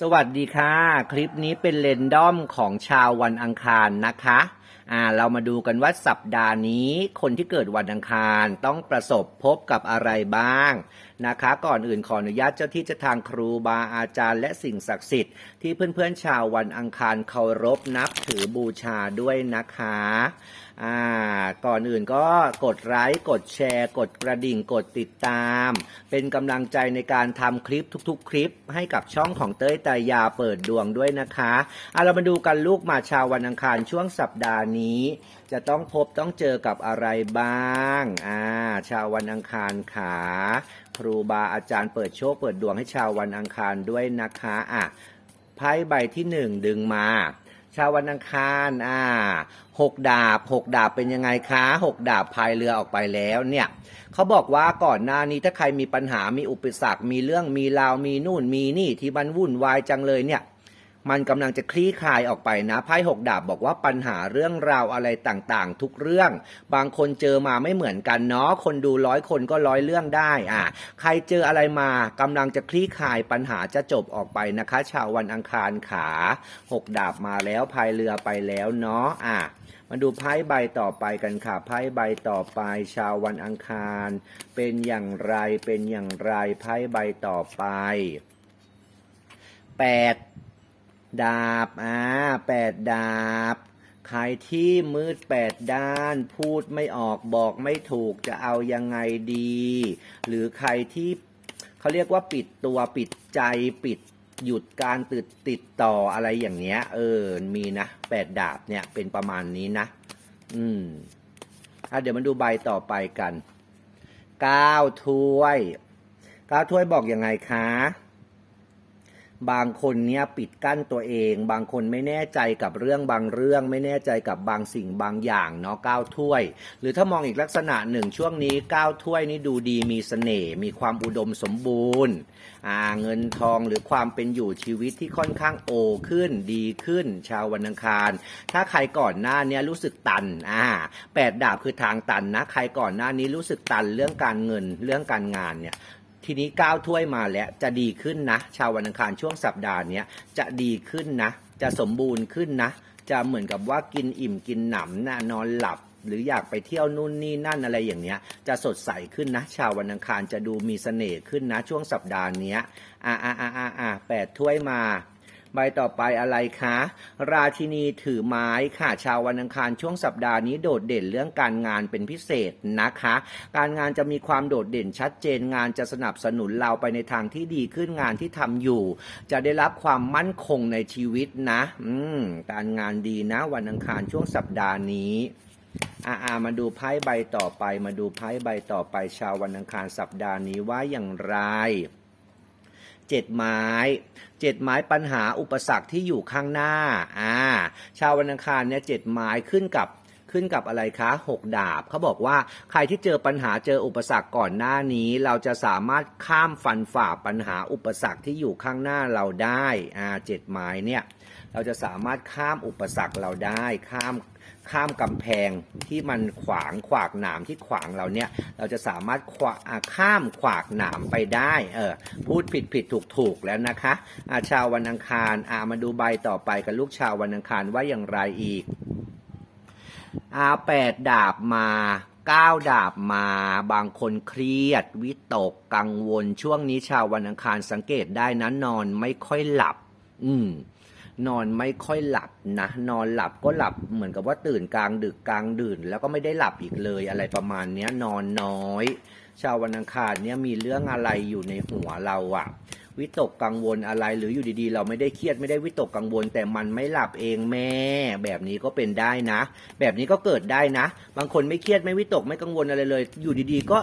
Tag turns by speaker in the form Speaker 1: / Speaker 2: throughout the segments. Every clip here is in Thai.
Speaker 1: สวัสดีค่ะ คลิปนี้เป็นเรนดอมของชาววันอังคารนะคะอ่าเรามาดูกันว่าสัปดาห์นี้ คนที่เกิดวันอังคารต้องประสบพบกับอะไรบ้าง นะคะ ก่อนอื่นขออนุญาตเจ้าที่เจะทางครูบาอาจารย์และสิ่งศักดิ์สิทธิ์ที่เพื่อนๆชาววันอังคารเคารพนับถือบูชาด้วยนะคะอ่าก่อนอื่นก็กดไลค์กดแชร์ กดกระดิ่งกดติดตาม เป็นกำลังใจในการทำคลิปทุกๆ คลิป ให้กับช่องของเต้ยตายาเปิดดวงด้วยนะคะอะเรามาดูกันลูกมาชาววันอังคารช่วงสัปดาห์นี้ จะต้องพบต้องเจอกับอะไรบ้างอ่าชาววันอังคารขาครูบาอาจารย์เปิดโชคเปิดดวงให้ชาววันอังคารด้วยนะคะอะไพ่ใบที่หนึ่งดึงมา ชาววันอังคารอ่าหกดาบหกดาบเป็นยังไงคะหกดาบพายเรือออกไปแล้วเนี่ยเขาบอกว่าก่อนหน้านี้ถ้าใครมีปัญหามีอุปสรรคมีเรื่องมีราวมีนู่นมีนี่ที่มันวุ่นวายจังเลยเนี่ย มันกำลังจะคลี่คลายออกไปนะไพ่หกดาบบอกว่าปัญหาเรื่องราวอะไรต่างๆ ทุกเรื่อง บางคนเจอมาไม่เหมือนกันเนาะคนดูร้อยคนก็ร้อยเรื่องได้อะใครเจออะไรมากำลังจะคลี่คลายปัญหาจะจบออกไปนะคะ ชาววันอังคารขาหกดาบมาแล้วพายเรือไปแล้วเนาะอะมาดูไพ่ใบต่อไปกันค่ะไพ่ใบต่อไป ชาววันอังคาร เป็นอย่างไรเป็นอย่างไรไพ่ใบต่อไปแปด ดาบอ่าแปดดาบ ใครที่มืดแปดด้านพูดไม่ออกบอกไม่ถูกจะเอายังไงดี หรือใครที่เขาเรียกว่าปิดตัวปิดใจปิดหยุดการติดติดต่ออะไรอย่างเนี้ย เออ มีนะแปดดาบเนี่ยเป็นประมาณนี้นะ อืมอะเดี๋ยวมาดูใบต่อไปกันเก้าถ้วยเก้าถ้วยบอกยังไงคะ บางคนเนี่ยปิดกั้นตัวเอง บางคนไม่แน่ใจกับเรื่องบางเรื่องไม่แน่ใจกับบางสิ่งบางอย่างเนาะก้าวถ้วย หรือถ้ามองอีกลักษณะหนึ่งช่วงนี้ก้าวถ้วยนี่ดูดีมีเสน่ห์มีความอุดมสมบูรณ์อ่าเงินทองหรือความเป็นอยู่ชีวิตที่ค่อนข้างโอขึ้นดีขึ้น ชาววันอังคาร ถ้าใครก่อนหน้าเนี้รู้สึกตันอ่าแปดดาบคือทางตันนะใครก่อนหน้านี้รู้สึกตันเรื่องการเงินเรื่องการงานเนี่ย ทีนี้ก้าวถ้วยมาแล้วจะดีขึ้นนะ ชาววันอังคารช่วงสัปดาห์นี้จะดีขึ้นนะ จะสมบูรณ์ขึ้นนะ จะเหมือนกับว่ากินอิ่มกินหนำนะนอนหลับหรืออยากไปเที่ยวนู่นนี่นั่นอะไรอย่างเนี้ย จะสดใสขึ้นนะ ชาววันอังคารจะดูมีเสน่ห์ขึ้นนะ ช่วงสัปดาห์นี้อ่าอ่าอ่าอ่าแปดถ้วยมา ใบต่อไปอะไรคะ ราชินีถือไม้ค่ะ ชาววันอังคารช่วงสัปดาห์นี้โดดเด่นเรื่องการงานเป็นพิเศษนะคะ การงานจะมีความโดดเด่นชัดเจนงานจะสนับสนุนเราไปในทางที่ดีขึ้นงานที่ทำอยู่ จะได้รับความมั่นคงในชีวิตนะ อืมการงานดีนะ วันอังคารช่วงสัปดาห์นี้อาอามาดูไพ่ใบต่อไป มาดูไพ่ใบต่อไปชาววันอังคารสัปดาห์นี้ว่าอย่างไร เจ็ดไม้เจ็ดไม้ปัญหาอุปสรรคที่อยู่ข้างหน้าอ่าชาววันอังคารเนี่ยเจ็ดไม้ขึ้นกับ ขึ้นกับอะไรคะหกดาบเขาบอกว่าใครที่เจอปัญหาเจออุปสรรคก่อนหน้านี้ เราจะสามารถข้ามฟันฝ่าปัญหาอุปสรรคที่อยู่ข้างหน้าเราได้อ่าเจ็ดไม้เนี่ยเราจะสามารถข้ามอุปสรรคเราได้ข้ามข้ามกำแพงที่มันขวางขวากหนามที่ขวางเราเนี่ย เราจะสามารถขวาข้ามขวากหนามไปได้เออพูดผิดผิดถูกถูกแล้วนะคะอาชาววันอังคารอามาดูใบต่อไปกับลูกชาววันอังคารว่าอย่างไรอีก อาแปดดาบมาเก้าดาบมา บางคนเครียด วิตกกังวลช่วงนี้ชาววันอังคารสังเกตได้นะนอนไม่ค่อยหลับ อืม นอนไม่ค่อยหลับนะ นอนหลับก็หลับเหมือนกับว่าตื่นกลางดึกกลางดื่น แล้วก็ไม่ได้หลับอีกเลยอะไรประมาณเนี้ย นอนน้อย ชาววันอังคารเนี่ยมีเรื่องอะไรอยู่ในหัวเราอะ วิตกกังวลอะไร หรืออยู่ดีๆ เราไม่ได้เครียดไม่ได้วิตกกังวล แต่มันไม่หลับเองแม่ แบบนี้ก็เป็นได้นะ แบบนี้ก็เกิดได้นะ บางคนไม่เครียดไม่วิตกไม่กังวลอะไรเลย อยู่ดีๆ ก็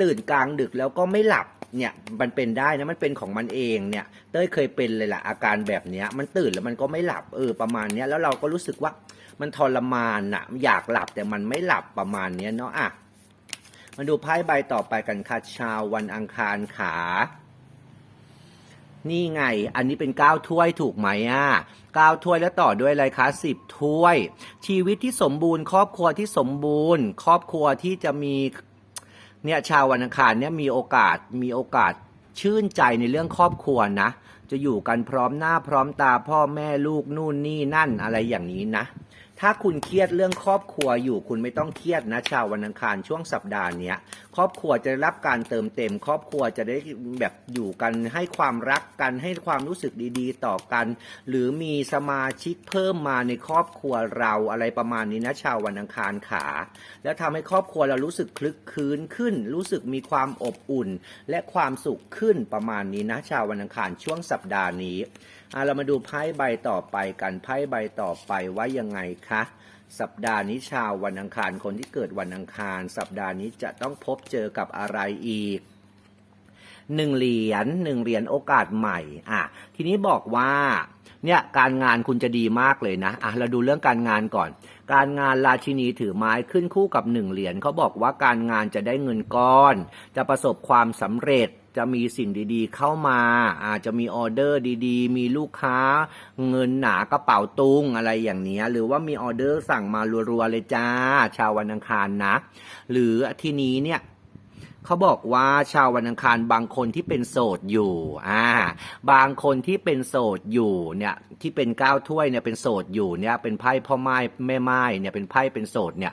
Speaker 1: ตื่นกลางดึกแล้วก็ไม่หลับเนี่ยมันเป็นได้นะมันเป็นของมันเองเนี่ยเต้ยเคยเป็นเลยล่ะอาการแบบเนี้ยมันตื่นแล้วมันก็ไม่หลับเออประมาณเนี้ยแล้วเราก็รู้สึกว่ามันทรมานอะอยากหลับแต่มันไม่หลับประมาณเนี้ยเนาะอะมาดูไพ่ใบต่อไปกันค่ะชาววันอังคารขา นี่ไง อันนี้เป็นก้าถ้วยถูกไหมอะก้าถ้วยแล้วต่อด้วยอะไรคะสิบถ้วย ชีวิตที่สมบูรณ์ครอบครัวที่สมบูรณ์ ครอบครัวที่จะมีเนี่ยชาววันอังคารเนี่ยมีโอกาสมีโอกาสชื่นใจในเรื่องครอบครัวนะ จะอยู่กันพร้อมหน้าพร้อมตาพ่อแม่ลูกนู่นนี่นั่นอะไรอย่างนี้นะ ถ้าคุณเครียดเรื่องครอบครัวอยู่คุณไม่ต้องเครียดนะชาววันอังคารช่วงสัปดาห์เนี้ยครอบครัวจะได้รับการเติมเต็ม ครอบครัวจะได้แบบอยู่กันให้ความรักกันให้ความรู้สึกดีๆ ต่อกัน หรือมีสมาชิกเพิ่มมาในครอบครัวเราอะไรประมาณนี้นะชาววันอังคารขา แล้วทำให้ครอบครัวเรารู้สึกคลึกคืนขึ้น รู้สึกมีความอบอุ่น และความสุขขึ้นประมาณนี้นะชาววันอังคารช่วงสัปดาห์นี้ อะเรามาดูไพ่ใบต่อไปกันไพ่ใบต่อไปว่ายังไงคะสัปดาห์นี้ชาววันอังคารคนที่เกิดวันอังคาร สัปดาห์นี้จะต้องพบเจอกับอะไรอีกหนึ่งเหรียญหนึ่งเหรียญโอกาสใหม่อะทีนี้บอกว่าเนี่ยการงานคุณจะดีมากเลยนะอะเราดูเรื่องการงานก่อน การงานราชินีถือไม้ขึ้นคู่กับหนึ่งเหรียญเขาบอกว่าการงานจะได้เงินก้อน จะประสบความสำเร็จ จะมีสิ่งดีๆ เข้ามา อาจจะมีออเดอร์ดีๆ มีลูกค้า เงินหนากระเป๋าตุงอะไรอย่างเนี้ย หรือว่ามีออเดอร์สั่งมารัวๆเลยจ้า ชาววันอังคารนะ หรือทีนี้เนี่ย เขาบอกว่าชาววันอังคารบางคนที่เป็นโสดอยู่อ่าบางคนที่เป็นโสดอยู่เนี่ยที่เป็นก้าวถ้วยเนี่ยเป็นโสดอยู่เนี่ยเป็นไพ่พ่อไม้แม่ไม้เนี่ยเป็นไพ่เป็นโสดเนี่ย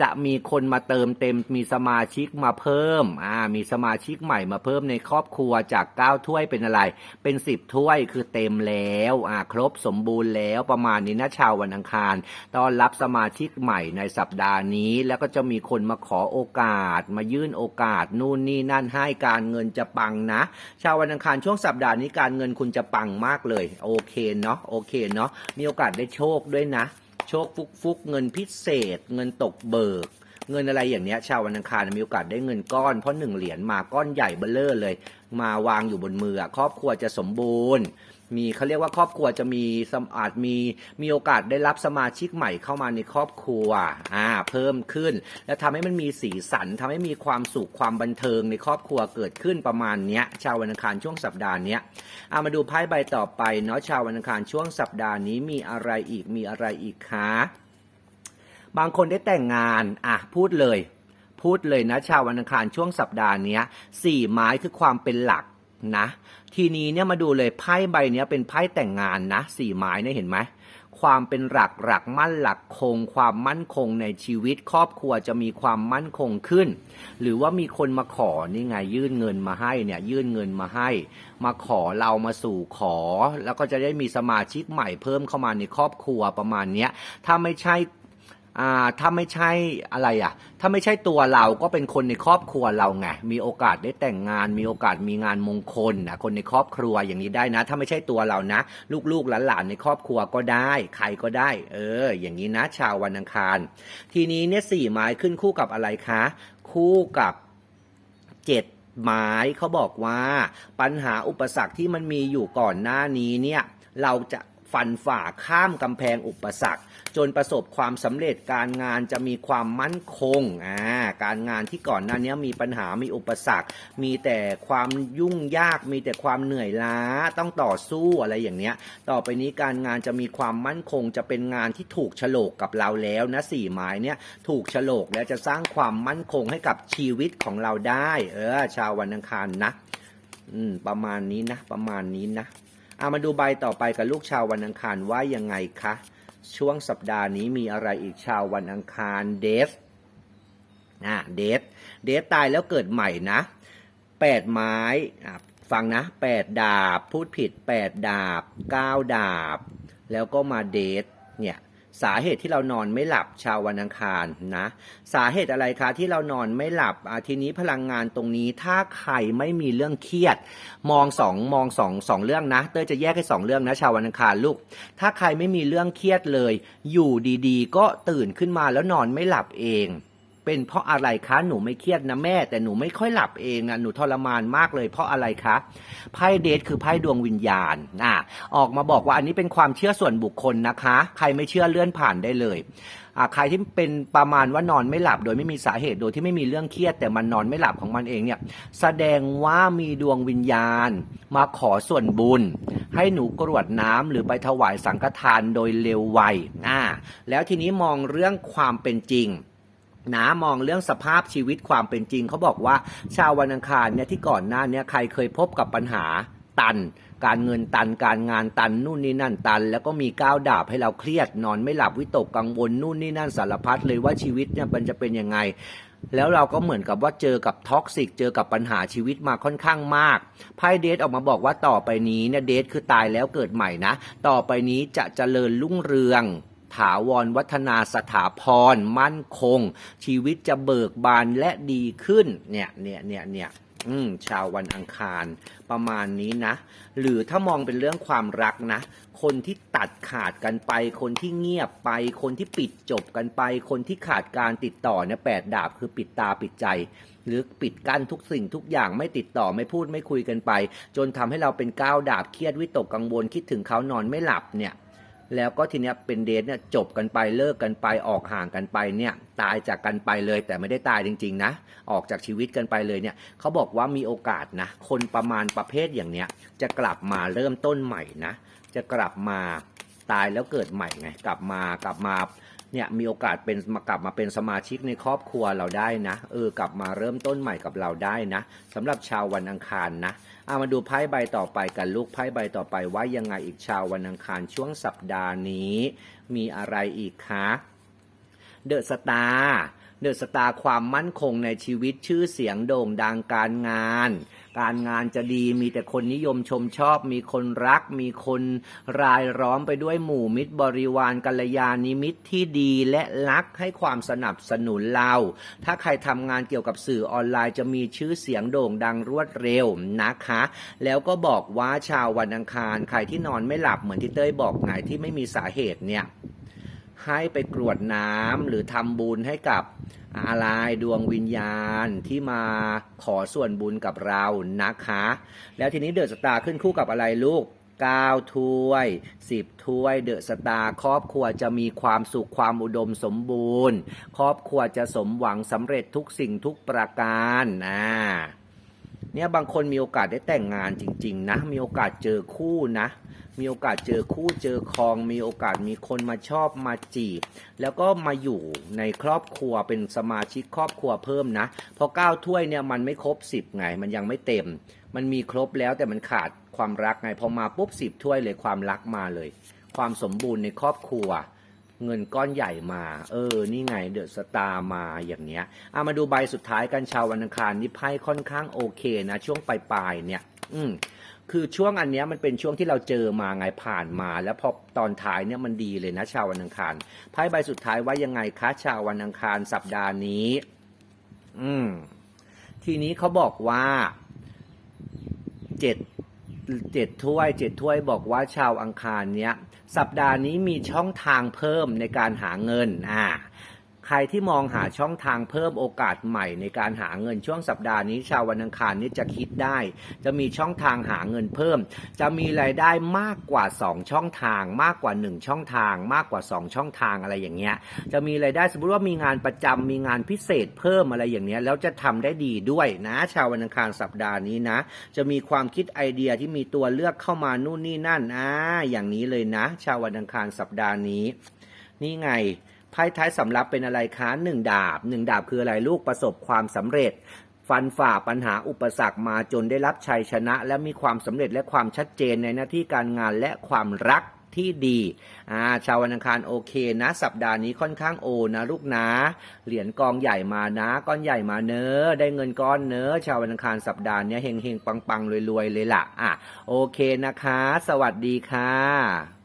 Speaker 1: จะมีคนมาเติมเต็มมีสมาชิกมาเพิ่มอ่ามีสมาชิกใหม่มาเพิ่มในครอบครัวจากก้าวถ้วยเป็นอะไร เป็นสิบถ้วยคือเต็มแล้วอ่าครบสมบูรณ์แล้วประมาณนี้นะชาววันอังคารต้อนรับสมาชิกใหม่ในสัปดาห์นี้ แล้วก็จะมีคนมาขอโอกาสมายื่นโอกาสนู่นนี่นั่นให้การเงินจะปังนะ ชาววันอังคารช่วงสัปดาห์นี้การเงินคุณจะปังมากเลย โอเคเนาะโอเคเนาะมีโอกาสได้โชคด้วยนะ โชคฟุกฟุกเงินพิเศษ เงินตกเบิกเงินอะไรอย่างเนี้ยชาววันอังคารมีโอกาสได้เงินก้อนเพราะหนึ่งเหรียญมาก้อนใหญ่เบ้อเลอร์เลย มาวางอยู่บนมือครอบครัวจะสมบูรณ์ มีเขาเรียกว่าครอบครัวจะมีสมอาจมีมีโอกาสได้รับสมาชิกใหม่เข้ามาในครอบครัวอ่าเพิ่มขึ้น และทำให้มันมีสีสันทำให้มีความสุขความบันเทิงในครอบครัวเกิดขึ้นประมาณเนี้ยชาววันอังคารช่วงสัปดาห์เนี้ยเอามาดูไพ่ใบต่อไปเนาะชาววันอังคารช่วงสัปดาห์นี้มีอะไรอีกมีอะไรอีกคะบางคนได้แต่งงานอะพูดเลย พูดเลยนะชาววันอังคารช่วงสัปดาห์นี้สี่ไม้คือความเป็นหลัก นะ ทีนี้เนี่ยมาดูเลยไพ่ใบเนี้ยเป็นไพ่แต่งงานนะสี่ไม้เนี่ยเห็นไหมความเป็นหลักหลักมั่นหลักคง ความมั่นคงในชีวิตครอบครัวจะมีความมั่นคงขึ้น หรือว่ามีคนมาขอนี่ไงยื่นเงินมาให้เนี่ยยื่นเงินมาให้ มาขอเรามาสู่ขอ แล้วก็จะได้มีสมาชิกใหม่เพิ่มเข้ามาในครอบครัวประมาณเนี้ยถ้าไม่ใช่ อ่าถ้าไม่ใช่อะไรอะ ถ้าไม่ใช่ตัวเราก็เป็นคนในครอบครัวเราไงมีโอกาสได้แต่งงาน มีโอกาสมีงานมงคลนะคนในครอบครัวอย่างนี้ได้นะ ถ้าไม่ใช่ตัวเรานะ ลูกๆหลานๆในครอบครัวก็ได้ ใครก็ได้ เออ อย่างนี้นะ ชาววันอังคาร ทีนี้เนี่ยสี่ไม้ขึ้นคู่กับอะไรคะ คู่กับเจ็ดไม้เขาบอกว่าปัญหาอุปสรรคที่มันมีอยู่ก่อนหน้านี้เนี่ย เราจะฟันฝ่าข้ามกำแพงอุปสรรค จนประสบความสำเร็จการงานจะมีความมั่นคงอ่าการงานที่ก่อนหน้านี้มีปัญหามีอุปสรรค มีแต่ความยุ่งยาก มีแต่ความเหนื่อยล้าต้องต่อสู้อะไรอย่างเนี้ย ต่อไปนี้การงานจะมีความมั่นคง จะเป็นงานที่ถูกฉลกกับเราแล้วนะสี่หมายเนี่ยถูกฉลกแล้วจะสร้างความมั่นคงให้กับชีวิตของเราได้ เออ ชาววันอังคารนะ อืม ประมาณนี้นะ ประมาณนี้นะเอามาดูใบต่อไปกับลูกชาววันอังคารว่ายังไงคะ ช่วงสัปดาห์นี้มีอะไรอีกชาววันอังคารเดสนะเดสเดสตายแล้วเกิดใหม่นะแปดไม้ฟังนะแปดดาบ พูดผิดแปดดาบเก้าดาบ แล้วก็มาเดสเนี่ย สาเหตุที่เรานอนไม่หลับชาววันอังคารนะ สาเหตุอะไรคะที่เรานอนไม่หลับอาทีนี้พลังงานตรงนี้ถ้าใครไม่มีเรื่องเครียด มองสองมองสองสองเรื่องนะ เต้ยจะแยกให้สองเรื่องนะ ชาววันอังคารลูก ถ้าใครไม่มีเรื่องเครียดเลย อยู่ดีๆ ก็ตื่นขึ้นมาแล้วนอนไม่หลับเอง เป็นเพราะอะไรคะ หนูไม่เครียดนะแม่ แต่หนูไม่ค่อยหลับเองนะหนูทรมานมากเลยเพราะอะไรคะไพ่เดทคือไพ่ดวงวิญญาณอะออกมาบอกว่าอันนี้เป็นความเชื่อส่วนบุคคลนะคะ ใครไม่เชื่อเลื่อนผ่านได้เลยอะใครที่เป็นประมาณว่านอนไม่หลับโดยไม่มีสาเหตุโดยที่ไม่มีเรื่องเครียด แต่มันนอนไม่หลับของมันเองเนี่ยแสดงว่ามีดวงวิญญาณ มาขอส่วนบุญ ให้หนูกรวดน้ำหรือไปถวายสังฆทานโดยเร็วไวอ่าแล้วทีนี้มองเรื่องความเป็นจริง นะมองเรื่องสภาพชีวิตความเป็นจริง เขาบอกว่าชาววันอังคารเนี่ยที่ก่อนหน้าเนี้ใครเคยพบกับปัญหาตัน การเงินตันการงานตันนู่นนี่นั่นตัน แล้วก็มีก้าวดาบให้เราเครียดนอนไม่หลับวิตกกังวลนู่นนี่นั่นสารพัดเลยว่าชีวิตเนี่ยมันจะเป็นยังไงแล้วเราก็เหมือนกับว่าเจอกับท็อกซิกเจอกับปัญหาชีวิตมาค่อนข้างมากไพ่เดทออกมาบอกว่าต่อไปนี้เนี่ยเดทคือตายแล้วเกิดใหม่นะ ต่อไปนี้จะเจริญรุ่งเรือง ถาวรวัฒนาสถาพร มั่นคง ชีวิตจะเบิกบานและดีขึ้น เนี่ยเนี่ยเนี่ยเนี่ยอืมชาววันอังคารประมาณนี้นะ หรือถ้ามองเป็นเรื่องความรักนะ คนที่ตัดขาดกันไป คนที่เงียบไป คนที่ปิดจบกันไป คนที่ขาดการติดต่อเนี่ยแปดดาบคือปิดตาปิดใจ หรือปิดกั้นทุกสิ่งทุกอย่างไม่ติดต่อไม่พูดไม่คุยกันไป จนทำให้เราเป็นก้าวดาบเครียดวิตกกังวลคิดถึงเขานอนไม่หลับเนี่ย แล้วก็ทีเนี้ยเป็นเดทเนี่ยจบกันไปเลิกกันไปออกห่างกันไปเนี่ยตายจากกันไปเลยแต่ไม่ได้ตายจริง ๆ นะ ออกจากชีวิตกันไปเลยเนี่ยเขาบอกว่ามีโอกาสนะ คนประมาณประเภทอย่างเนี้ยจะกลับมาเริ่มต้นใหม่นะ จะกลับมาตายแล้วเกิดใหม่ไงกลับมากลับมา เนี่ยมีโอกาสเป็นมากลับมาเป็นสมาชิกในครอบครัวเราได้นะเออกลับมาเริ่มต้นใหม่กับเราได้นะสำหรับชาววันอังคารนะเอามาดูไพ่ใบต่อไปกันลูกไพ่ใบต่อไปว่ายังไงอีกชาววันอังคารช่วงสัปดาห์นี้ มีอะไรอีกคะเดอะสตาร์เดอะสตาร์ความมั่นคงในชีวิตชื่อเสียงโด่งดังการงาน การงานจะดีมีแต่คนนิยมชมชอบ มีคนรัก มีคนรายล้อมไปด้วยหมู่มิตรบริวารกัลยาณิมิตรที่ดีและรักให้ความสนับสนุนเรา ถ้าใครทำงานเกี่ยวกับสื่อออนไลน์จะมีชื่อเสียงโด่งดังรวดเร็วนะคะ แล้วก็บอกว่าชาววันอังคาร ใครที่นอนไม่หลับเหมือนที่เต้ยบอกไงที่ไม่มีสาเหตุเนี่ย ให้ไปกรวดน้ำหรือทำบุญให้กับอะไรดวงวิญญาณที่มาขอส่วนบุญกับเรานะคะ แล้วทีนี้เดอะสตาร์ขึ้นคู่กับอะไรลูก9ถ้วย 10ถ้วยเดอะสตาร์ครอบครัวจะมีความสุขความอุดมสมบูรณ์ ครอบครัวจะสมหวังสำเร็จทุกสิ่งทุกประการอ่า เนี่ยบางคนมีโอกาสได้แต่งงานจริง ๆ นะ มีโอกาสเจอคู่นะ มีโอกาสเจอคู่เจอครอง มีโอกาสมีคนมาชอบมาจีบ แล้วก็มาอยู่ในครอบครัวเป็นสมาชิกครอบครัวเพิ่มนะ เพราะเก้าถ้วยเนี่ยมันไม่ครบสิบไง มันยังไม่เต็ม มันมีครบแล้วแต่มันขาดความรักไง พอมาปุ๊บสิบถ้วยเลยความรักมาเลย ความสมบูรณ์ในครอบครัว เงินก้อนใหญ่มา เออ นี่ไงเดอะสตาร์มาอย่างเนี้ยเอามาดูใบสุดท้ายกันชาววันอังคารนี่ไพ่ค่อนข้างโอเคนะ ช่วงปลายๆเนี่ย อืมคือช่วงอันเนี้ยมันเป็นช่วงที่เราเจอมาไงผ่านมา แล้วพอตอนท้ายเนี่ยมันดีเลยนะ ชาววันอังคารไพ่ใบสุดท้ายว่ายังไงคะชาววันอังคารสัปดาห์นี้ อืม ทีนี้เขาบอกว่าเจ็ด เจ็ดถ้วยเจ็ดถ้วยบอกว่าชาวอังคารเนี้ยสัปดาห์นี้มีช่องทางเพิ่มในการหาเงินอ่า ใครที่มองหาช่องทางเพิ่มโอกาสใหม่ในการหาเงินช่วงสัปดาห์นี้ชาววันอังคารนี้จะคิดได้ จะมีช่องทางหาเงินเพิ่ม จะมีรายได้มากกว่า 2 ช่องทาง มากกว่า 1 ช่องทาง มากกว่า 2 ช่องทางอะไรอย่างเงี้ย จะมีรายได้สมมติว่ามีงานประจำมีงานพิเศษเพิ่มอะไรอย่างเงี้ยแล้วจะทำได้ดีด้วยนะ ชาววันอังคารสัปดาห์นี้นะ จะมีความคิดไอเดียที่มีตัวเลือกเข้ามานู่นนี่นั่นอ่าอย่างนี้เลยนะ ชาววันอังคารสัปดาห์นี้ นี่ไง พ่ท้ายสำรับเป็นอะไรคะหนึ่งดาบหนึ่งดาบคืออะไรลูกประสบความสำเร็จ ฟันฝ่าปัญหาอุปสรรคมาจนได้รับชัยชนะ และมีความสำเร็จและความชัดเจนในหน้าที่การงานและความรักที่ดีอ่าชาววันอังคารโอเคนะ สัปดาห์นี้ค่อนข้างโอนะลูกนะ เหรียญกองใหญ่มานะ ก้อนใหญ่มาเนอได้เงินก้อนเนอชาววันอังคารสัปดาห์นี้เฮงเฮงๆปังๆรวยเลยล่ะอะโอเคนะคะ สวัสดีค่ะ